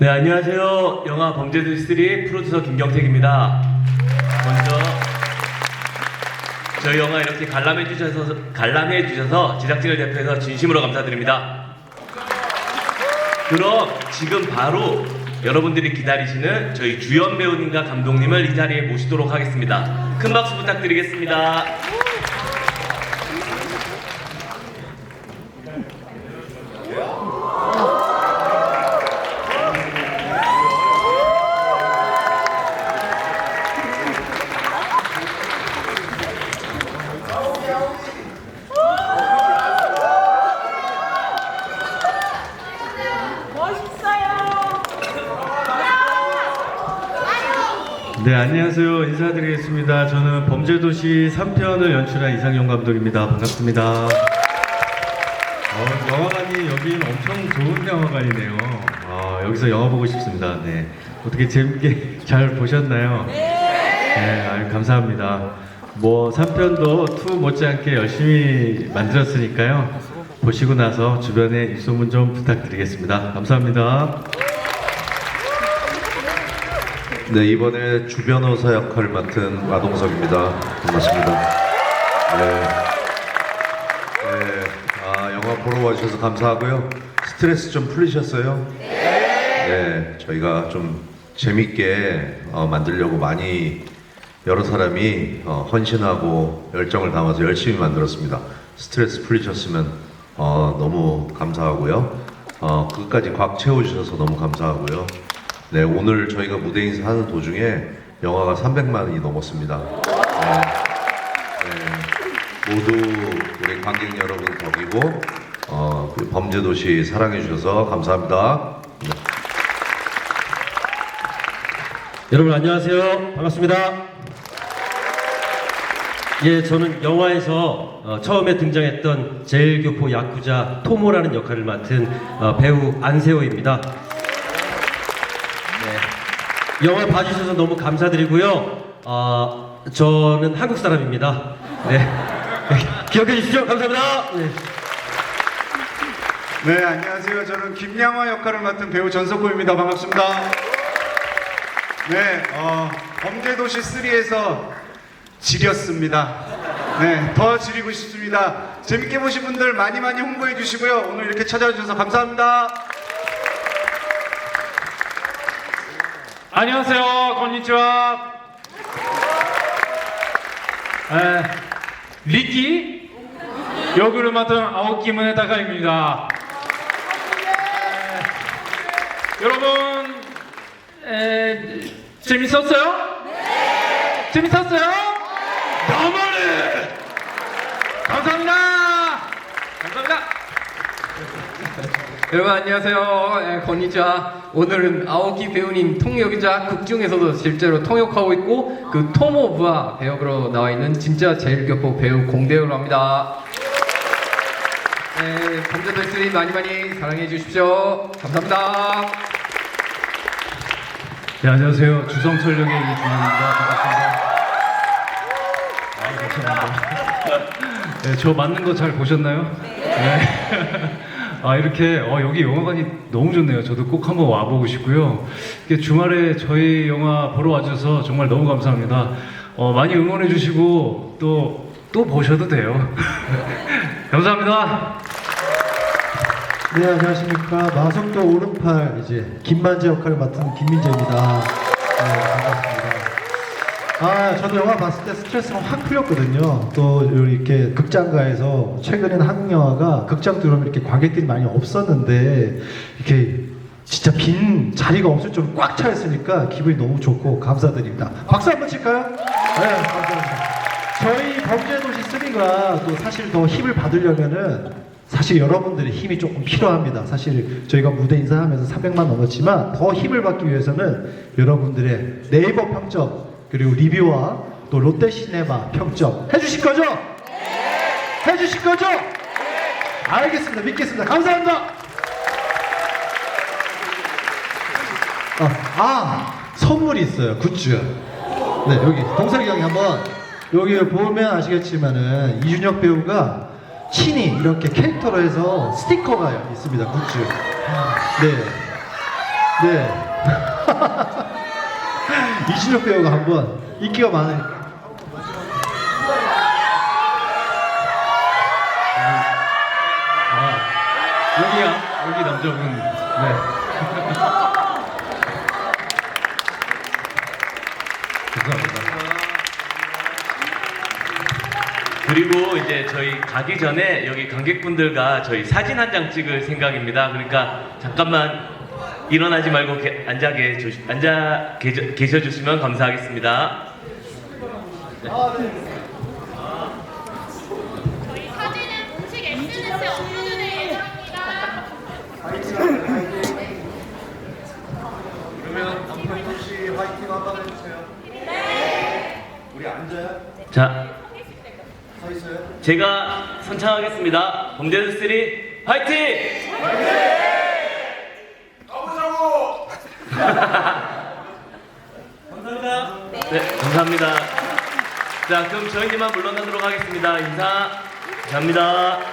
네, 안녕하세요. 영화 범죄도시 3 프로듀서 김경택입니다. 먼저 저희 영화 이렇게 관람해 주셔서 관람해 주셔서 제작진을 대표해서 진심으로 감사드립니다. 그럼 지금 바로 여러분들이 기다리시는 저희 주연 배우님과 감독님을 이 자리에 모시도록 하겠습니다. 큰 박수 부탁드리겠습니다. 네, 안녕하세요. 인사드리겠습니다. 저는 범죄도시 3편을 연출한 이상용 감독입니다. 반갑습니다. 어, 영화관이 여기는 엄청 좋은 영화관이네요. 아, 여기서 영화 보고 싶습니다. 네. 어떻게 재밌게 잘 보셨나요? 네. 아유, 감사합니다. 뭐 3편도 2 못지않게 열심히 만들었으니까요. 보시고 나서 주변에 입소문 좀 부탁드리겠습니다. 감사합니다. 네, 이번에 주변호사 역할을 맡은 마동석입니다. 반갑습니다. 네. 네, 아, 영화 보러 와주셔서 감사하고요. 스트레스 좀 풀리셨어요? 네. 저희가 좀 재밌게 어, 만들려고 많이 여러 사람이 어, 헌신하고 열정을 담아서 열심히 만들었습니다. 스트레스 풀리셨으면 어, 너무 감사하고요. 어, 끝까지 꽉 채워주셔서 너무 감사하고요. 네, 오늘 저희가 무대 인사하는 도중에 영화가 300만 원이 넘었습니다. 네, 네, 모두 우리 관객 여러분 덕이고 어, 그 범죄도시 사랑해 주셔서 감사합니다. 네. 여러분 안녕하세요. 반갑습니다. 예, 저는 영화에서 어, 처음에 등장했던 제일교포 야쿠자 토모라는 역할을 맡은 어, 배우 안세호입니다. 네, 영화 봐주셔서 너무 감사드리고요. 어, 저는 한국 사람입니다. 네, 기억해 주십시오. 감사합니다. 네. 네, 안녕하세요. 저는 김양화 역할을 맡은 배우 전석구입니다. 반갑습니다. 네, 어, 범죄도시 3에서 지렸습니다. 네, 더 지리고 싶습니다. 재밌게 보신 분들 많이 많이 홍보해 주시고요. 오늘 이렇게 찾아와 주셔서 감사합니다. 안녕하세요. 건니치와. 에, 리키 역을 맡은 아오키 문에다카입니다. 에, 여러분 에, 재밌었어요? 네. 재밌었어요? 너무네. 감사합니다. 감사합니다. 여러분 안녕하세요. 예, 건니치와 오늘은 아오키 배우님 통역이자 극 중에서도 실제로 통역하고 있고 그 토모 부하 배역으로 나와 있는 진짜 제일 교포 배우 공대우로 합니다. 네, 범죄도시 많이 많이 사랑해 주십시오. 감사합니다. 네, 안녕하세요. 주성철 역의 이준환입니다. 반갑습니다. 네, 저 맞는 거 잘 보셨나요? 네. 아, 이렇게, 어, 여기 영화관이 너무 좋네요. 저도 꼭 한번 와보고 싶고요. 이게 주말에 저희 영화 보러 와주셔서 정말 너무 감사합니다. 어, 많이 응원해주시고, 또, 또 보셔도 돼요. 감사합니다. 네 안녕하십니까 마성도 오른팔 이제 김만재 역할을 맡은 김민재입니다. 네 반갑습니다. 아 저도 영화 봤을 때 스트레스가 확 풀렸거든요. 또 이렇게 극장가에서 최근에는 한국 영화가 극장 들어오면 이렇게 관객들이 많이 없었는데 이렇게 진짜 빈 자리가 없을 정도로 꽉 차 있으니까 기분이 너무 좋고 감사드립니다. 박수 한번 칠까요? 네 감사합니다. 저희 범죄도시 3가 또 사실 더 힘을 받으려면은 사실 여러분들의 힘이 조금 필요합니다. 사실 저희가 무대 인사하면서 300만 넘었지만 더 힘을 받기 위해서는 여러분들의 네이버 평점 그리고 리뷰와 또 롯데 시네마 평점 해주실 거죠? 네. 해주실 거죠? 네. 알겠습니다. 믿겠습니다. 감사합니다. 아, 아 선물이 있어요. 굿즈. 네 여기 동석이 형이 한번 여기 보면 아시겠지만은 이준혁 배우가 친히 이렇게 캐릭터로 해서 스티커가 있습니다. 굿즈. 네. 네. 이준혁 배우가 한번 인기가 많으니까. 아, 여기야, 여기 남자분. 네. 감사합니다. 그리고 이제 저희 가기 전에 여기 관객분들과 저희 사진 한 장 찍을 생각입니다. 그러니까 잠깐만 일어나지 말고 게- 앉아 계셔, 앉아 계셔, 계셔 주시면 감사하겠습니다. 저희 사진은 공식 SNS에 업로드될 예정입니다. 자, 제가 선창하겠습니다. 범죄도 3 화이팅! 감사합니다. 네, 감사합니다. 자, 그럼 저희만 물러나도록 하겠습니다. 인사. 감사합니다.